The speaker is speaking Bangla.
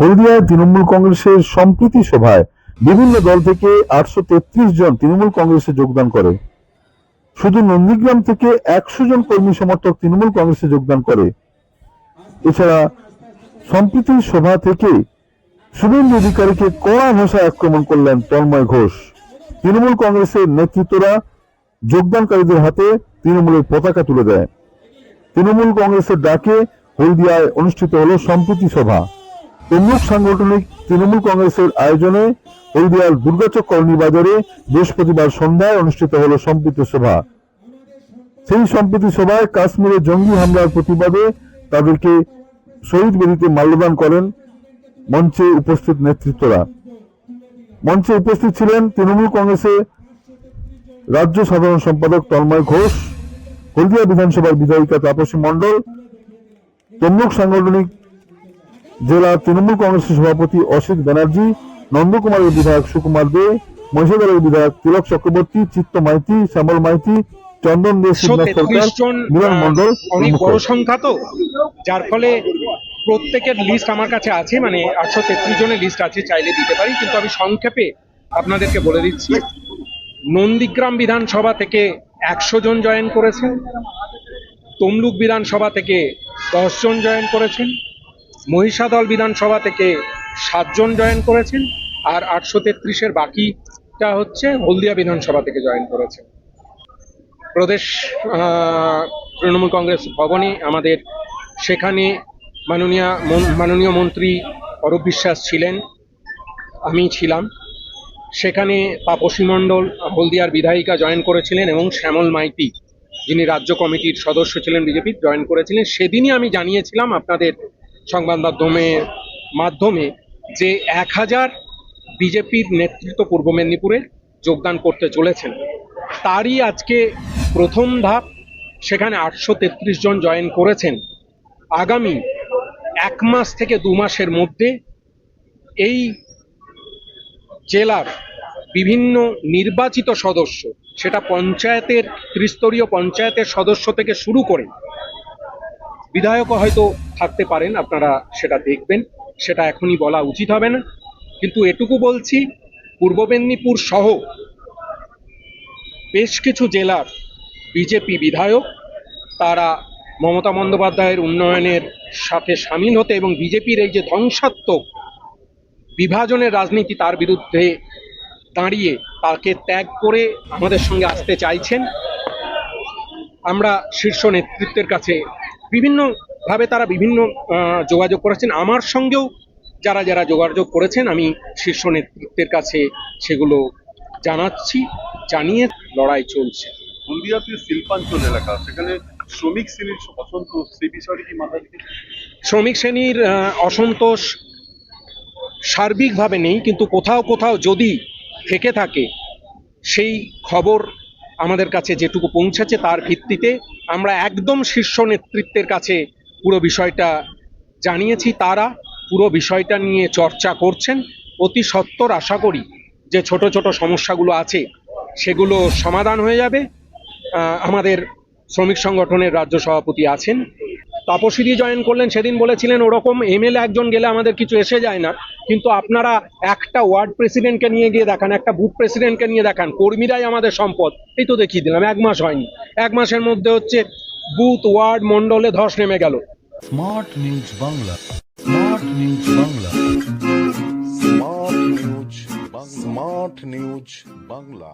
হলদিয়ায় তৃণমূল কংগ্রেসের সম্প্রীতি সভায় বিভিন্ন দল থেকে আটশো জন তৃণমূল কংগ্রেসে যোগদান করে। শুধু নন্দীগ্রাম থেকে একশো জন কর্মী সমর্থক তৃণমূল কংগ্রেসে যোগদান করে। এছাড়া সম্প্রীতি সভা থেকে শুভেন্দু অধিকারীকে কড়া ভাষায় আক্রমণ করলেন তন্ময় ঘোষ। তৃণমূল কংগ্রেসের নেতৃত্বরা যোগদানকারীদের হাতে তৃণমূলের পতাকা তুলে দেয়। তৃণমূল কংগ্রেসের ডাকে হলদিয়ায় অনুষ্ঠিত হলো সম্প্রীতি সভা। তমলুক সাংগঠনিক তৃণমূল কংগ্রেসের আয়োজনে হলদিয়ার দুর্গাচক কলোনি বাজারে বৃহস্পতিবার সন্ধ্যায় অনুষ্ঠিত হলো সম্প্রীতি সভা। সেই সম্প্রীতি সভায় কাশ্মীরে জঙ্গি হামলার প্রতিবাদে তাদেরকে শহীদ বেদিতে মাল্যদান করেন মঞ্চে উপস্থিত নেতৃত্বরা। মঞ্চে উপস্থিত ছিলেন তৃণমূল কংগ্রেসের রাজ্য সাধারণ সম্পাদক তন্ময় ঘোষ হলদিয়া বিধানসভার বিধায়িকা তাপসী মণ্ডল তমলুক সাংগঠনিক জেলা তৃণমূল কংগ্রেসের সভাপতি অসিত ব্যানার্জি নন্দকুমারের বিধায়ক সুকুমার দে মহিষাদলের বিধায়ক তিলক চক্রবর্তী চিত্ত মাইতি শ্যামল মাইতি চন্দন দে একশো শিবনাথ সরকার মিলন মণ্ডল অনেক বড় সংখ্যা তো। যার ফলে প্রত্যেকের লিস্ট আমার কাছে আছে মানে আটশো তেত্রিশ জনের লিস্ট আছে চাইলে দিতে পারি কিন্তু আমি সংক্ষেপে আপনাদেরকে বলে দিচ্ছি। নন্দীগ্রাম বিধানসভা থেকে একশো জন জয়েন করেছেন। তমলুক বিধানসভা থেকে দশ জন জয়েন করেছেন। মহিষাদল বিধানসভা থেকে সাতজন জয়েন করেছেন। আর আটশো তেত্রিশের বাকিটা হচ্ছে হলদিয়া বিধানসভা থেকে জয়েন করেছেন। প্রদেশ তৃণমূল কংগ্রেস ভবনে আমাদের সেখানে মাননীয় মাননীয় মন্ত্রী অরূপ বিশ্বাস ছিলেন। আমি ছিলাম। সেখানে তাপসী মণ্ডল, হলদিয়ার বিধায়িকা জয়েন করেছিলেন এবং শ্যামল মাইতি, যিনি রাজ্য কমিটির সদস্য ছিলেন বিজেপির জয়েন করেছিলেন। সেদিনই আমি জানিয়েছিলাম আপনাদের সংবাদ মাধ্যমের মাধ্যমে যে এক হাজার বিজেপির নেতৃত্ব পূর্ব মেদিনীপুরে যোগদান করতে চলেছেন। তারই আজকে প্রথম ধাপ, সেখানে আটশো তেত্রিশ জন জয়েন করেছেন। আগামী এক মাস থেকে দু মাসের মধ্যে এই জেলার বিভিন্ন নির্বাচিত সদস্য, সেটা পঞ্চায়েতের, ত্রিস্তরীয় পঞ্চায়েতের সদস্য থেকে শুরু করে বিধায়কও হয়তো থাকতে পারেন, আপনারা সেটা দেখবেন, সেটা এখনই বলা উচিত হবে না। কিন্তু এটুকু বলছি, পূর্ব মেদিনীপুর সহ বেশ কিছু জেলার বিজেপি বিধায়ক, তারা মমতা বন্দ্যোপাধ্যায়ের উন্নয়নের সাথে সামিল হতে এবং বিজেপির এই যে ধ্বংসাত্মক বিভাজনের রাজনীতি তার বিরুদ্ধে দাঁড়িয়ে তাকে ত্যাগ করে আমাদের সঙ্গে আসতে চাইছেন। আমরা শীর্ষ নেতৃত্বের কাছে বিভিন্নভাবে তারা বিভিন্ন যোগাযোগ করেছেন। আমার সঙ্গেও যারা যারা যোগাযোগ করেছেন আমি শীর্ষ নেতৃত্বের কাছে সেগুলো জানাচ্ছি জানিয়ে লড়াই চলছে। হলদিয়াতে শিল্পাঞ্চল এলাকা সেখানে শ্রমিক শ্রেণির অসন্তোষ সেই বিষয়টি কি মাথায় শ্রমিক শ্রেণির অসন্তোষ সার্বিকভাবে নেই, কিন্তু কোথাও কোথাও যদি থেকে থাকে, সেই খবর আমাদের কাছে যেটুকু পৌঁছেছে তার ভিত্তিতে আমরা একদম শীর্ষ নেতৃত্বের কাছে পুরো বিষয়টা জানিয়েছি। তারা পুরো বিষয়টা নিয়ে চর্চা করছেন। অতি সত্বর আশা করি যে ছোট ছোট সমস্যাগুলো আছে, সেগুলো সমাধান হয়ে যাবে। আমাদের শ্রমিক সংগঠনের রাজ্য সভাপতি আছেন। তাপসিদি জয়েন করলেন, সেদিন বলেছিলেন, ওরকম এমএলএ একজন গেলে আমাদের কিছু এসে যায় না। কিন্তু আপনারা একটা ওয়ার্ড প্রেসিডেন্টকে নিয়ে গিয়ে দেখান একটা বুথ প্রেসিডেন্টকে নিয়ে দেখান কর্মীরাই আমাদের সম্পদ। এই তো দেখিয়ে দিলাম এক মাস হয়নি। এক মাসের মধ্যে হচ্ছে বুথ ওয়ার্ড মন্ডলে ধস নেমে গেল। Smart news Bangla smart news Bangla. Smart news smart news Bangla.